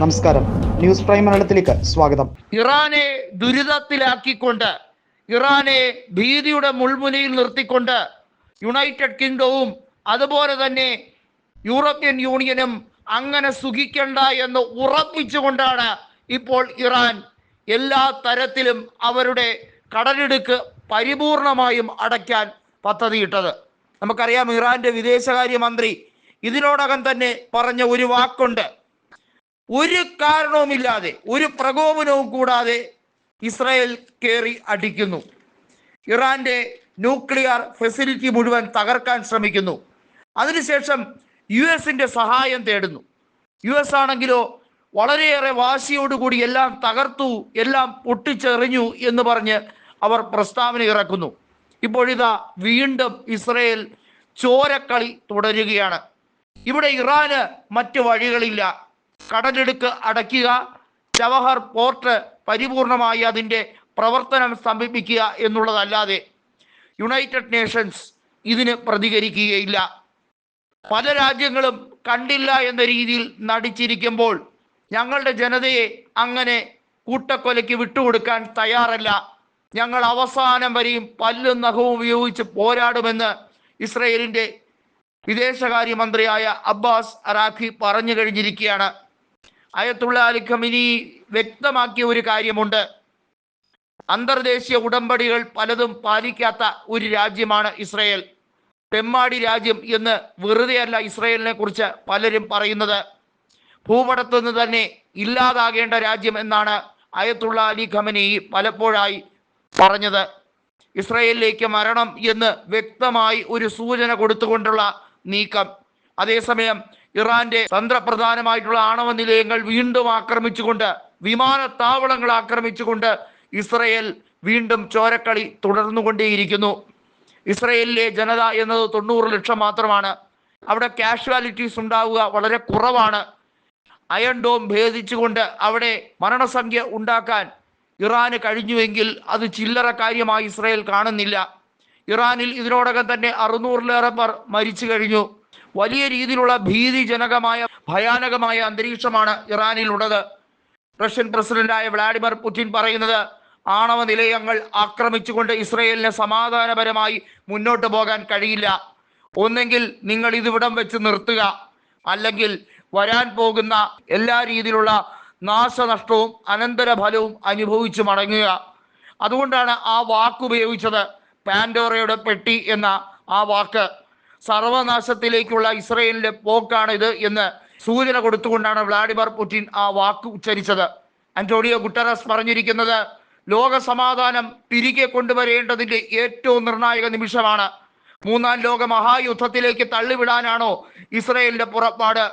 നമസ്കാരം. News prime മലയാളത്തിലേക്ക് സ്വാഗതം. ഇറാനെ ദുരിതത്തിലാക്കിക്കൊണ്ട് ഇറാനെ ഭീതിയുടെ മുൾമുനയിൽ നിർത്തിക്കൊണ്ട് യുണൈറ്റഡ് കിങ്ഡവും അതുപോലെ തന്നെ യൂറോപ്യൻ യൂണിയനും അങ്ങനെ സുഖിക്കണ്ട എന്ന് ഉറപ്പിച്ചുകൊണ്ടാണ് ഇപ്പോൾ ഇറാൻ എല്ലാ തരത്തിലും അവരുടെ കടലിടുക്ക് പരിപൂർണമായും അടയ്ക്കാൻ പദ്ധതിയിട്ടത്. നമുക്കറിയാം ഇറാന്റെ വിദേശകാര്യമന്ത്രി ഇതിനോടകം തന്നെ പറഞ്ഞ ഒരു വാക്കുണ്ട്. ഒരു കാരണവുമില്ലാതെ ഒരു പ്രകോപനവും കൂടാതെ ഇസ്രായേൽ കയറി അടിക്കുന്നു. ഇറാന്റെ ന്യൂക്ലിയർ ഫെസിലിറ്റി മുഴുവൻ തകർക്കാൻ ശ്രമിക്കുന്നു. അതിനുശേഷം യു എസിന്റെ സഹായം തേടുന്നു. യു എസ് ആണെങ്കിലോ വളരെയേറെ വാശിയോടുകൂടി എല്ലാം തകർത്തു എല്ലാം പൊട്ടിച്ചെറിഞ്ഞു എന്ന് പറഞ്ഞ് അവർ പ്രസ്താവന ഇറക്കുന്നു. ഇപ്പോഴിതാ വീണ്ടും ഇസ്രയേൽ ചോരക്കളി തുടരുകയാണ്. ഇവിടെ ഇറാന് മറ്റു വഴികളില്ല. കടലെടുക്ക് അടയ്ക്കുക. ജവഹർ പോർട്ട് പരിപൂർണമായി അതിന്റെ പ്രവർത്തനം സ്തംഭിപ്പിക്കുക എന്നുള്ളതല്ലാതെ യുണൈറ്റഡ് നേഷൻസ് ഇതിന് പ്രതികരിക്കുകയില്ല. പല രാജ്യങ്ങളും കണ്ടില്ല എന്ന രീതിയിൽ നടിച്ചിരിക്കുമ്പോൾ ഞങ്ങളുടെ ജനതയെ അങ്ങനെ കൂട്ടക്കൊലയ്ക്ക് വിട്ടുകൊടുക്കാൻ തയ്യാറല്ല. ഞങ്ങൾ അവസാനം വരെയും പല്ലും നഖവും ഉപയോഗിച്ച് പോരാടുമെന്ന് ഇസ്രയേലിന്റെ വിദേശകാര്യമന്ത്രിയായ അബ്ബാസ് അറാഖി പറഞ്ഞു കഴിഞ്ഞിരിക്കുകയാണ്. അയത്തുള്ള അലി വ്യക്തമാക്കിയ ഒരു കാര്യമുണ്ട്. അന്തർദേശീയ ഉടമ്പടികൾ പലതും പാലിക്കാത്ത ഒരു രാജ്യമാണ് ഇസ്രയേൽ. തെമ്മാടി രാജ്യം എന്ന് വെറുതെയല്ല ഇസ്രയേലിനെ കുറിച്ച് പലരും പറയുന്നത്. ഭൂപടത്തു നിന്ന് തന്നെ ഇല്ലാതാകേണ്ട രാജ്യം എന്നാണ് അയത്തുള്ള അലി ഖമനി പലപ്പോഴായി പറഞ്ഞത്. ഇസ്രയേലിലേക്ക് മരണം എന്ന് വ്യക്തമായി ഒരു സൂചന കൊടുത്തുകൊണ്ടുള്ള നീക്കം. അതേസമയം ഇറാന്റെ തന്ത്രപ്രധാനമായിട്ടുള്ള ആണവ നിലയങ്ങൾ വീണ്ടും ആക്രമിച്ചുകൊണ്ട് വിമാനത്താവളങ്ങൾ ആക്രമിച്ചുകൊണ്ട് ഇസ്രയേൽ വീണ്ടും ചോരക്കളി തുടർന്നുകൊണ്ടേയിരിക്കുന്നു. ഇസ്രയേലിലെ ജനത എന്നത് തൊണ്ണൂറ് ലക്ഷം മാത്രമാണ്. അവിടെ കാഷ്വാലിറ്റീസ് ഉണ്ടാവുക വളരെ കുറവാണ്. അയൺ ഡോം ഭേദിച്ചുകൊണ്ട് അവിടെ മരണസംഖ്യ ഉണ്ടാക്കാൻ ഇറാന് കഴിഞ്ഞുവെങ്കിൽ അത് ചില്ലറ കാര്യമായി ഇസ്രയേൽ കാണുന്നില്ല. ഇറാനിൽ ഇതിനോടകം തന്നെ അറുന്നൂറിലേറെ പേർ മരിച്ചു കഴിഞ്ഞു. വലിയ രീതിയിലുള്ള ഭീതിജനകമായ ഭയാനകമായ അന്തരീക്ഷമാണ് ഇറാനിൽ ഉള്ളത് റഷ്യൻ പ്രസിഡന്റായ വ്ളാഡിമിർ പുടിൻ പറയുന്നത് ആണവ നിലയങ്ങൾ ആക്രമിച്ചുകൊണ്ട് ഇസ്രയേലിന് സമാധാനപരമായി മുന്നോട്ട് പോകാൻ കഴിയില്ല. ഒന്നെങ്കിൽ നിങ്ങൾ ഇതിവിടം വെച്ച് നിർത്തുക. അല്ലെങ്കിൽ വരാൻ പോകുന്ന എല്ലാ രീതിയിലുള്ള നാശനഷ്ടവും അനന്തരഫലവും അനുഭവിച്ചു മടങ്ങുക. അതുകൊണ്ടാണ് ആ വാക്ക് ഉപയോഗിച്ചത് പാൻഡോറയുടെ പെട്ടി എന്ന ആ വാക്ക്. സർവനാശത്തിലേക്കുള്ള ഇസ്രയേലിന്റെ പോക്കാണിത് എന്ന് സൂചന കൊടുത്തുകൊണ്ടാണ് വ്ളാഡിമിർ പുടിൻ ആ വാക്ക് ഉച്ചരിച്ചത്. അന്റോണിയോ ഗുട്ടറസ് പറഞ്ഞിരിക്കുന്നത് ലോക സമാധാനം തിരികെ കൊണ്ടുവരേണ്ടതിന്റെ ഏറ്റവും നിർണായക നിമിഷമാണ്. മൂന്നാം ലോക മഹായുദ്ധത്തിലേക്ക് തള്ളിവിടാനാണോ ഇസ്രയേലിന്റെ പുറപ്പാട്?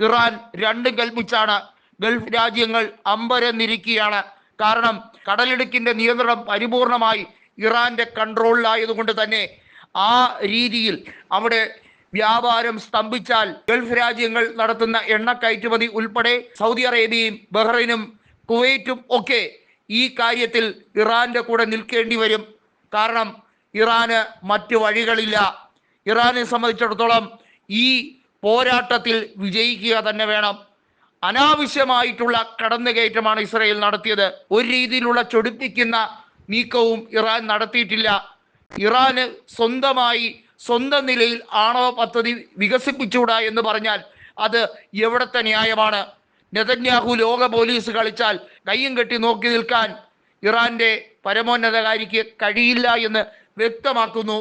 ഇറാൻ രണ്ടും കൽപ്പിച്ചാണ് ഗൾഫ് രാജ്യങ്ങൾ അമ്പരന്നിരിക്കുകയാണ്. കാരണം കടലിടുക്കിന്റെ നിയന്ത്രണം പരിപൂർണമായി ഇറാന്റെ കൺട്രോളിലായതുകൊണ്ട് തന്നെ ആ രീതിയിൽ അവിടെ വ്യാപാരം സ്തംഭിച്ചാൽ ഗൾഫ് രാജ്യങ്ങൾ നടത്തുന്ന എണ്ണ കയറ്റുമതി ഉൾപ്പെടെ സൗദി അറേബ്യയും ബഹ്റൈനും കുവൈറ്റും ഒക്കെ ഈ കാര്യത്തിൽ ഇറാന്റെ കൂടെ നിൽക്കേണ്ടി വരും. കാരണം ഇറാന് മറ്റു വഴികളില്ല. ഇറാനെ സംബന്ധിച്ചിടത്തോളം ഈ പോരാട്ടത്തിൽ വിജയിക്കുക തന്നെ വേണം. അനാവശ്യമായിട്ടുള്ള കടന്നുകയറ്റമാണ് ഇസ്രയേൽ നടത്തിയത്. ഒരു രീതിയിലുള്ള ചൊടിപ്പിക്കുന്ന നീക്കവും ഇറാൻ നടത്തിയിട്ടില്ല. ഇറാന് സ്വന്തമായി സ്വന്തം നിലയിൽ ആണവ പദ്ധതി വികസിപ്പിച്ചുകൂടാ എന്ന് പറഞ്ഞാൽ അത് എവിടത്തെ ന്യായമാണ്? നെതന്യാഹു ലോക പോലീസ് കളിച്ചാൽ കയ്യും കെട്ടി നോക്കി നിൽക്കാൻ ഇറാന്റെ പരമോന്നതകാരിക്ക് കഴിയില്ല എന്ന് വ്യക്തമാക്കുന്നു.